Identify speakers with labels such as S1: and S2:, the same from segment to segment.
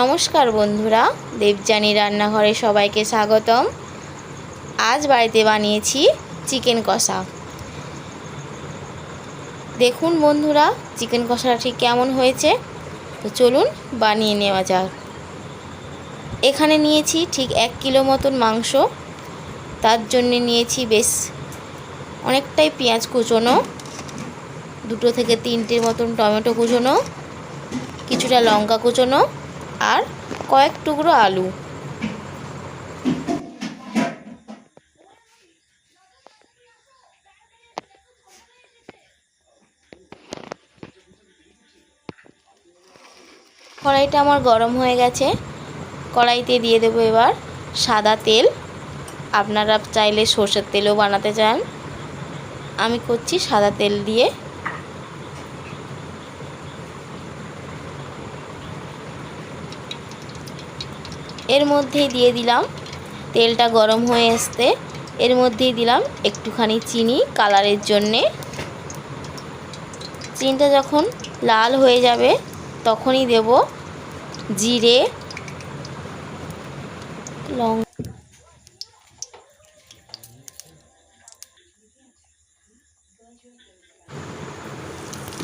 S1: নমস্কার বন্ধুরা, দেবযানী রান্নাঘরে সবাইকে স্বাগতম। আজ বাড়িতে বানিয়েছি চিকেন কষা। দেখুন বন্ধুরা, চিকেন কষাটা ঠিক কেমন হয়েছে? তো চলুন বানিয়ে নেওয়া যাক। এখানে নিয়েছি ঠিক এক কিলো মতন মাংস। তার জন্য নিয়েছি বেশ অনেকটাই পেঁয়াজ কুচোনো, দুটো থেকে তিনটের মতন টমেটো কুচোনো কিছুটা লঙ্কা কুচোনো আর কয়েক টুকরো আলু। কড়াইটা আমার গরম হয়ে গেছে। কড়াইতে দিয়ে দেবো এবার সাদা তেল। আপনারা চাইলে সর্ষের তেলও বানাতে চান। আমি করছি সাদা তেল দিয়ে। এর মধ্যেই দিয়ে দিলাম তেলটা গরম হয়ে আসতে। এর মধ্যেই দিলাম একটুখানি চিনি কালারের জন্যে। চিনিটা যখন লাল হয়ে যাবে তখনই দেব জিরে, লং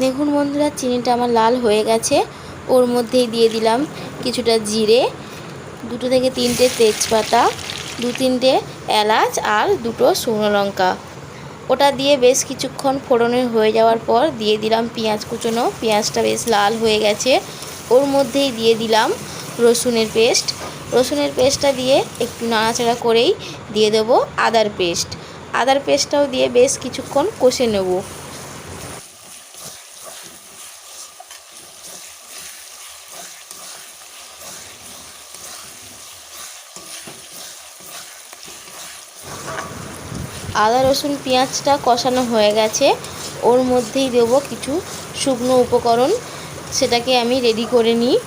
S1: দেখুন বন্ধুরা, চিনিটা আমার লাল হয়ে গেছে। ওর মধ্যেই দিয়ে দিলাম কিছুটা জিরে। দুটো থেকে তিনটে তেজপাতা, দু তিনটে এলাচ আর দুটো শুকনো লঙ্কা। ওটা দিয়ে বেশ কিছুক্ষণ ফোড়নে হয়ে যাওয়ার পর দিয়ে দিলাম পেঁয়াজ কুচোনো। পেঁয়াজটা বেশ লাল হয়ে গেছে। ওর মধ্যেই দিয়ে দিলাম রসুনের পেস্ট। রসুনের পেস্টটা দিয়ে একটু নাড়াচাড়া করেই দিয়ে দেবো আদার পেস্ট। আদার পেস্টটাও দিয়ে বেশ কিছুক্ষণ কষে নেব। আদা, রসুন, পেঁয়াজটা কষানো হয়ে গেছে। ওর মধ্যেই দেব কিছু শুকনো উপকরণ। সেটাকে আমি রেডি করে নিই।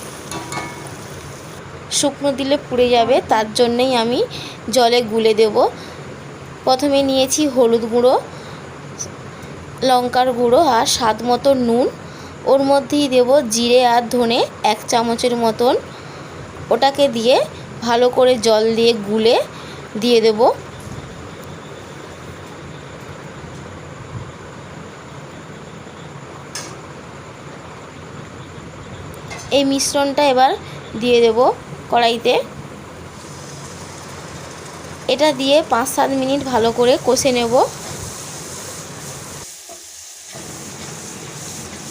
S1: শুকনো দিলে পুড়ে যাবে, তার জন্যেই আমি জলে গুলে দেব। প্রথমে নিয়েছি হলুদ গুঁড়ো, লঙ্কার গুঁড়ো আর স্বাদ মতো নুন। ওর মধ্যেই দেব জিরে আর ধনে এক চামচের মতন। ওটাকে দিয়ে ভালো করে জল দিয়ে গুলে দিয়ে দেবো। এই মিশ্রণটা এবার দিয়ে দেব কড়াইতে। এটা দিয়ে পাঁচ সাত মিনিট ভালো করে কষে নেব।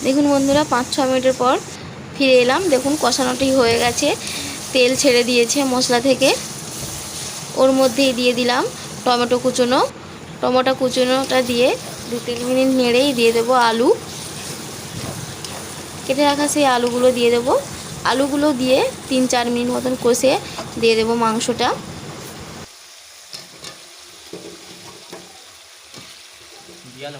S1: দেখুন বন্ধুরা, পাঁচ ছ মিনিটের পর ফিরে এলাম। দেখুন কষানোটি হয়ে গেছে। তেল ছেড়ে দিয়েছে মশলা থেকে। ওর মধ্যেই দিয়ে দিলাম টমেটো কুচোনো। টমেটো কুচোনোটা দিয়ে দু তিন মিনিট নেড়েই দিয়ে দেবো আলু। কেটে রাখা সেই আলুগুলো দিয়ে দেবো। আলুগুলো দিয়ে তিন চার মিনিট মতন কষে দিয়ে দেবো মাংসটা।
S2: দিয়ালে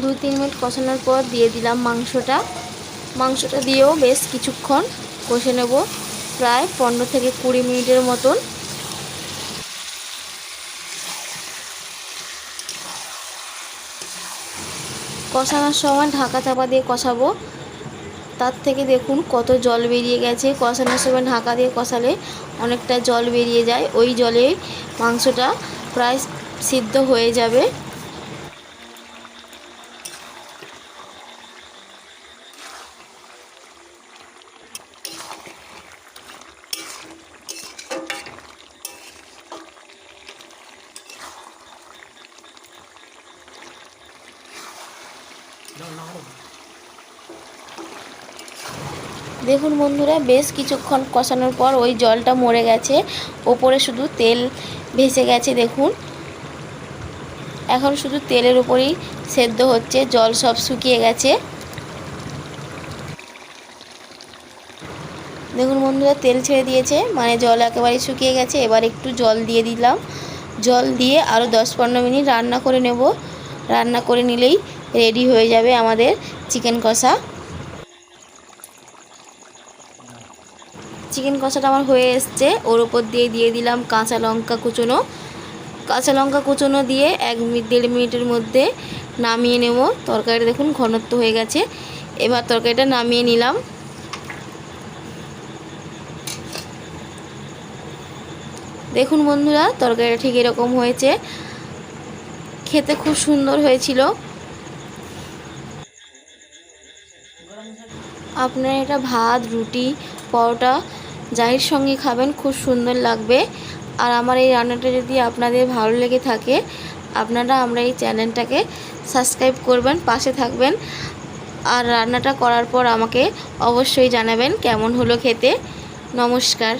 S1: দু তিন মিনিট কষানোর পর দিয়ে দিলাম মাংসটা। মাংসটা দিয়েও বেশ কিছুক্ষণ কষে নেব, প্রায় পনেরো থেকে কুড়ি মিনিটের মতন। কষানোর সময় ঢাকা চাপা দিয়ে কষাবো। তার থেকে দেখুন কত জল বেরিয়ে গেছে। কষানোর সময় ঢাকা দিয়ে কষালে অনেকটা জল বেরিয়ে যায়। ওই জলে মাংসটা প্রায় সিদ্ধ হয়ে যাবে। দেখুন বন্ধুরা, বেশ কিছুক্ষণ কষানোর পর ওই জলটা মরে গেছে। ওপরে শুধু তেল ভেসে গেছে, দেখুন। এখন শুধু তেলের উপরেই সেদ্ধ হচ্ছে, জল সব শুকিয়ে গেছে। দেখুন বন্ধুরা, তেল ছেড়ে দিয়েছে মানে জল একেবারে শুকিয়ে গেছে। এবার একটু জল দিয়ে দিলাম। জল দিয়ে আরও দশ পনেরো মিনিট রান্না করে নেব। রান্না করে নিলেই রেডি হয়ে যাবে আমাদের চিকেন কষা। চিকেন কষাটা আমার হয়ে এসছে। ওর ওপর দিয়ে দিয়ে দিলাম কাঁচা লঙ্কা কুচোনো। কাঁচা লঙ্কা কুচোনো দিয়ে এক দেড় মিনিটের মধ্যে নামিয়ে নেব। তরকারিটা দেখুন ঘনত্ব হয়ে গেছে। এবার তরকারিটা নামিয়ে নিলাম। দেখুন বন্ধুরা, তরকারিটা ঠিক এরকম হয়েছে। খেতে খুব সুন্দর হয়েছিল। আপনারা এটা ভাত, রুটি, পরোটা যাইর সঙ্গে খাবেন, খুব সুন্দর লাগবে। আর আমার এই রান্নাটা যদি আপনাদের ভালো লেগে থাকে, আপনারা আমরা এই চ্যানেলটাকে সাবস্ক্রাইব করবেন, পাশে থাকবেন। আর রান্নাটা করার পর আমাকে অবশ্যই জানাবেন কেমন হলো খেতে। নমস্কার।